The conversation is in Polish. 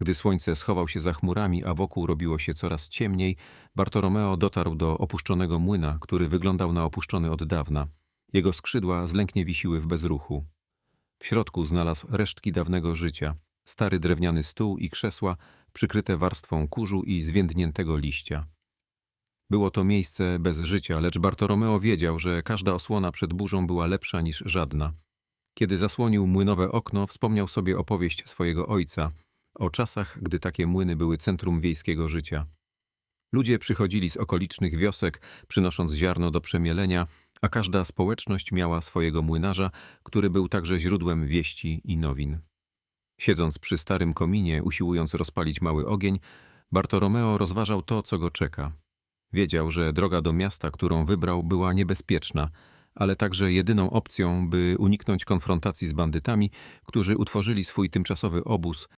Gdy słońce schował się za chmurami, a wokół robiło się coraz ciemniej, Bartolomeo dotarł do opuszczonego młyna, który wyglądał na opuszczony od dawna. Jego skrzydła zlęknie wisiły w bezruchu. W środku znalazł resztki dawnego życia. Stary drewniany stół i krzesła przykryte warstwą kurzu i zwiędniętego liścia. Było to miejsce bez życia, lecz Bartolomeo wiedział, że każda osłona przed burzą była lepsza niż żadna. Kiedy zasłonił młynowe okno, wspomniał sobie opowieść swojego ojca o czasach, gdy takie młyny były centrum wiejskiego życia. Ludzie przychodzili z okolicznych wiosek, przynosząc ziarno do przemielenia, a każda społeczność miała swojego młynarza, który był także źródłem wieści i nowin. Siedząc przy starym kominie, usiłując rozpalić mały ogień, Bartolomeo rozważał to, co go czeka. Wiedział, że droga do miasta, którą wybrał, była niebezpieczna, ale także jedyną opcją, by uniknąć konfrontacji z bandytami, którzy utworzyli swój tymczasowy obóz